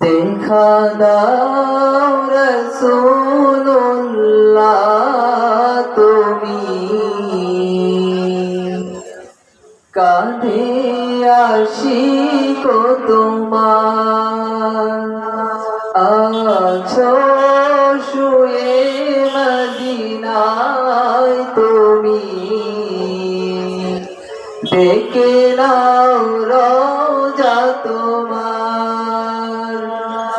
দেখা দাও রসুল্লাহ তুমি কাঁধে আসি কো তোমার আছো শুয়ে মদিনায় তুমি ডেকে নাও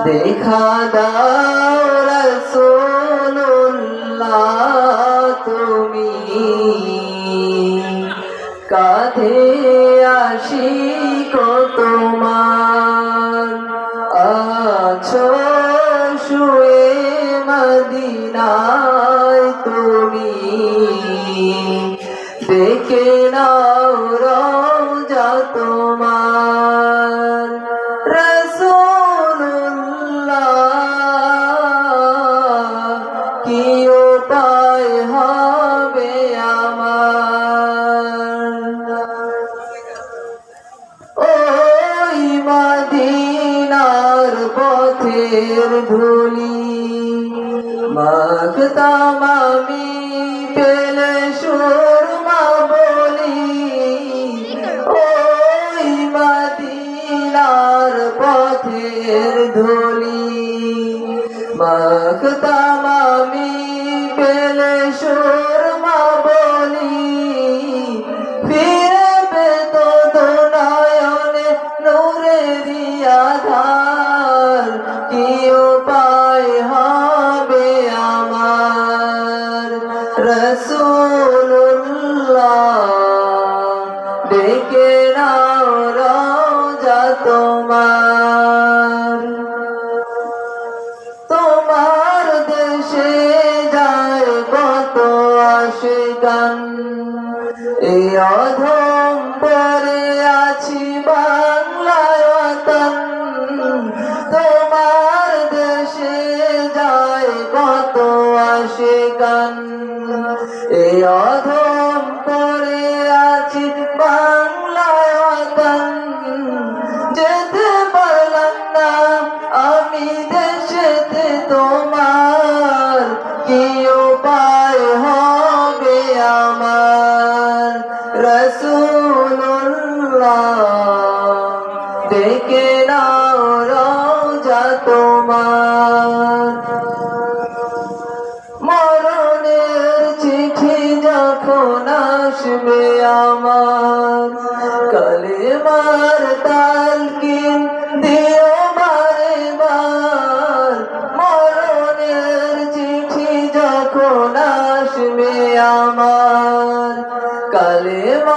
দেখা দাও রসুল্লাহ তুমি। কাঁধে আসি কো তোমার। আছো শুয়ে মদিনায় তুমি। দেখে নাও রোজা তোমার। পথের ধুলি মাখতাম আমি পেলে সুরমা বলি, ওই মদিনার পথের ধুলি মাখতাম আমি পেলে সুরমা উপায় হবে আমার রসুল্লাহ ডেকে নাও রোজা তোমার। তোমার দেশে যায় কত আসে এই দেখে নাও রোজা তোমার। মরণের চিঠি যখন আসবে আমার, কালেমার তালকিন দিও বারে বার মরণের চিঠি যখন আসবে আমার, কালেমার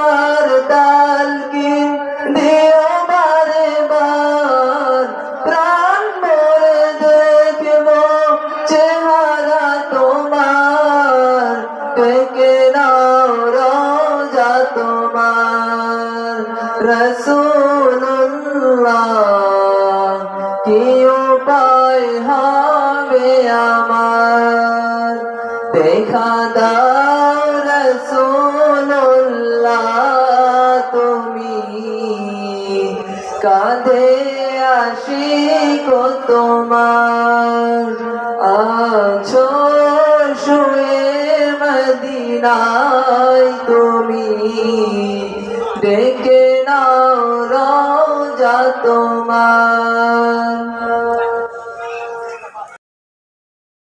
রসুল্লাহ কি উপায় হবে আমার? দেখা দাও রসুল্লাহ তুমি কাঁধে আসি কো তোমার। আছো শুয়ে তুমি ডেকে রোজা তোমার।